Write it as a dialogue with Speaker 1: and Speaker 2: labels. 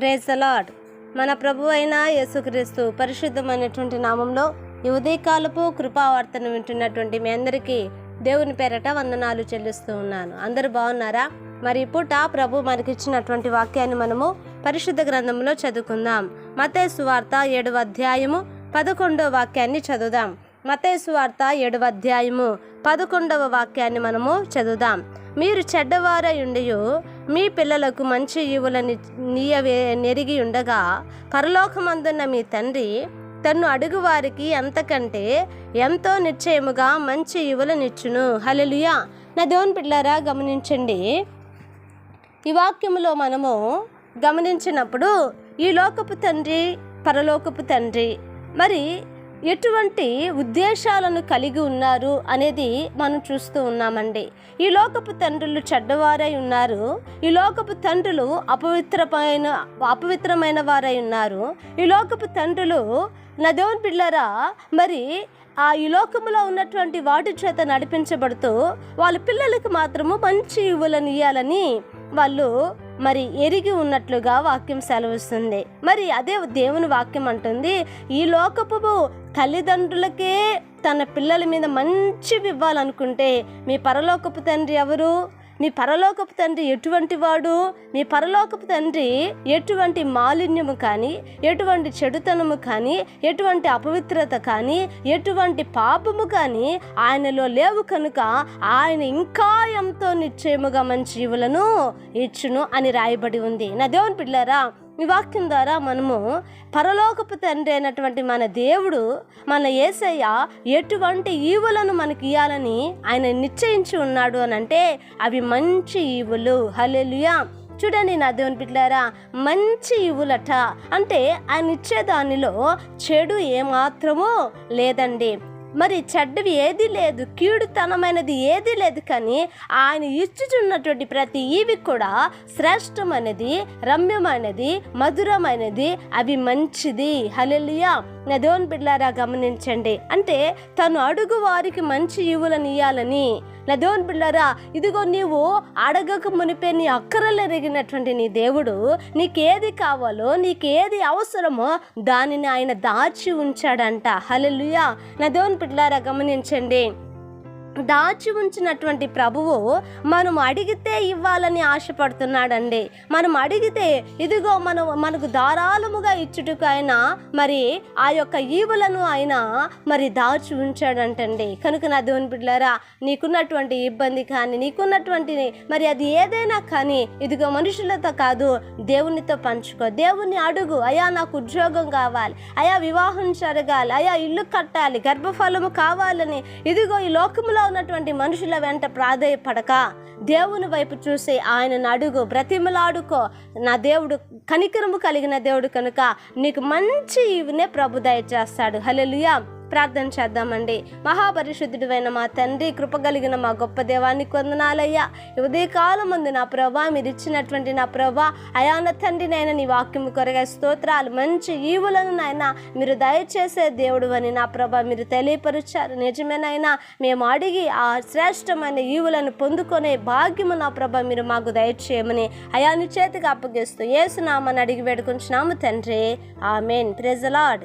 Speaker 1: Praise అలాడ్ మన ప్రభు అయిన యేసుక్రీస్తు పరిశుద్ధమైనటువంటి నామంలో ఈ ఉదయకాలపు కృపావార్తను వింటున్నటువంటి మీ అందరికీ దేవుని పేరట వందనాలు చెల్లిస్తూ ఉన్నాను. అందరూ బాగున్నారా? మరి పూట ప్రభు మనకిచ్చినటువంటి వాక్యాన్ని మనము పరిశుద్ధ గ్రంథంలో చదువుకుందాం. మతే సువార్త ఏడవ అధ్యాయము పదకొండవ వాక్యాన్ని చదువుదాం. మతే సువార్త ఏడవ అధ్యాయము పదకొండవ వాక్యాన్ని మనము చదువుదాం. మీరు చెడ్డవారైండియు మీ పిల్లలకు మంచి ఈవులని నీయవే నెరిగి ఉండగా పరలోకమందున్న మీ తండ్రి తన్ను అడుగువారికి అంతకంటే ఎంతో నిశ్చయముగా మంచి ఈవులనిచ్చును హలలుయా నా దేవుని పిల్లారా గమనించండి. ఈ వాక్యములో మనము గమనించినప్పుడు ఈ లోకపు తండ్రి పరలోకపు తండ్రి. మరి ఎటువంటి ఉద్దేశాలను కలిగి ఉన్నారు అనేది మనం చూస్తూ ఉన్నామండి. ఈ లోకపు తండ్రులు చెడ్డవారై ఉన్నారు. ఈ లోకపు తండ్రులు అపవిత్రమైన అపవిత్రమైన వారై ఉన్నారు. ఈ లోకపు తండ్రులు నా దేవుని పిల్లరా మరి ఆ ఈ లోకములో ఉన్నటువంటి వాటి చేత నడిపించబడుతూ వాళ్ళ పిల్లలకు మాత్రము మంచి ఇవ్వులను ఇవ్వాలని వాళ్ళు మరి ఎరిగి ఉన్నట్లుగా వాక్యం సెలవిస్తుంది. మరి అదే దేవుని వాక్యం అంటుంది ఈ లోకపు తల్లిదండ్రులకే తన పిల్లల మీద మంచివి ఇవ్వాలనుకుంటే మీ పరలోకపు తండ్రి ఎవరు? మీ పరలోకపు తండ్రి ఎటువంటి వాడు? మీ పరలోకపు తండ్రి ఎటువంటి మాలిన్యము కానీ ఎటువంటి చెడుతనము కానీ ఎటువంటి అపవిత్రత కానీ ఎటువంటి పాపము కానీ ఆయనలో లేవు కనుక ఆయన ఇంకా ఎంతో నిశ్చయముగా మంచి జీవులను ఇచ్చును అని రాయబడి ఉంది. నా దేవుని పిల్లారా మీ వాక్యం ద్వారా మనము పరలోకపు తండ్రి అయినటువంటి మన దేవుడు మన ఏసయ్య ఎటువంటి ఈవులను మనకి ఇవ్వాలని ఆయన నిశ్చయించి ఉన్నాడు అని అంటే అవి మంచి ఈవులు. హలెలుయా చూడండి నా దేవుని పిట్లారా మంచి ఇవులట అంటే ఆయన ఇచ్చే దానిలో చెడు ఏమాత్రమో లేదండి. మరి చెడ్డవి ఏది లేదు కీడుతనమైనది ఏది లేదు కానీ ఆయన ఇచ్చుచున్నటువంటి ప్రతి ఈవి కూడా శ్రేష్టమైనది రమ్యమైనది మధురమైనది అవి మంచిది. హలెలియా నా దేవుని బిడ్డారా గమనించండి. అంటే తను అడుగు వారికి మంచి ఈవులను ఇయ్యాలని నా దేవుని బిడ్డారా ఇదిగో నీవు అడగక మునిపే నీ అక్కరలెరిగినటువంటి నీ దేవుడు నీకేది కావాలో నీకేది అవసరమో దానిని ఆయన దాచి ఉంచాడంట. హలలుయా నా దేవుని బిడ్డారా గమనించండి. దాచి ఉంచినటువంటి ప్రభువు మనం అడిగితే ఇవ్వాలని ఆశపడుతున్నాడండి. మనం అడిగితే ఇదిగో మనం మనకు ధారాళముగా ఇచ్చుటకు ఆయన మరి ఆ యొక్క ఈవులను ఆయన మరి దాచి ఉంచాడంటండి. కనుక నా దేవుని బిడ్డలారా నీకున్నటువంటి ఇబ్బంది కానీ నీకున్నటువంటి మరి అది ఏదైనా కానీ ఇదిగో మనుషులతో కాదు దేవునితో పంచుకో. దేవుని అడుగు. అయా నాకు ఉద్యోగం కావాలి. అయా వివాహం జరగాలి. అయా ఇల్లు కట్టాలి. గర్భఫలము కావాలని. ఇదిగో ఈ లోకములో ఉన్నటువంటి మనుషుల వెంట ప్రాధేయపడక దేవుని వైపు చూసి ఆయనను అడుగు బ్రతిమలాడుకో. నా దేవుడు కనికరము కలిగిన దేవుడు కనుక నీకు మంచి ఇవినే ప్రభు దయచేస్తాడు. హలెలుయా ప్రార్థన చేద్దామండి. మహాపరిశుద్ధుడైన మా తండ్రి కృప కలిగిన మా గొప్ప దేవాన్ని కొందనాలయ్యా. ఈ ఉదయకాలం ముందు నా ప్రభా మీరు ఇచ్చినటువంటి నా ప్రభా అయాన తండ్రి నైనా నీ వాక్యం కొరగా స్తోత్రాలు మంచి ఈవులను నాయన మీరు దయచేసే దేవుడు అని నా ప్రభా మీరు తెలియపరిచారు. నిజమేనైనా మేము అడిగి ఆ శ్రేష్టమైన ఈవులను పొందుకునే భాగ్యము నా ప్రభా మీరు మాకు దయచేయమని అయాని చేతికి అప్పగిస్తూ ఏసునామని అడిగి వేడుకుంటున్నాము తండ్రి. ఆమెన్. ప్రెజలాడ్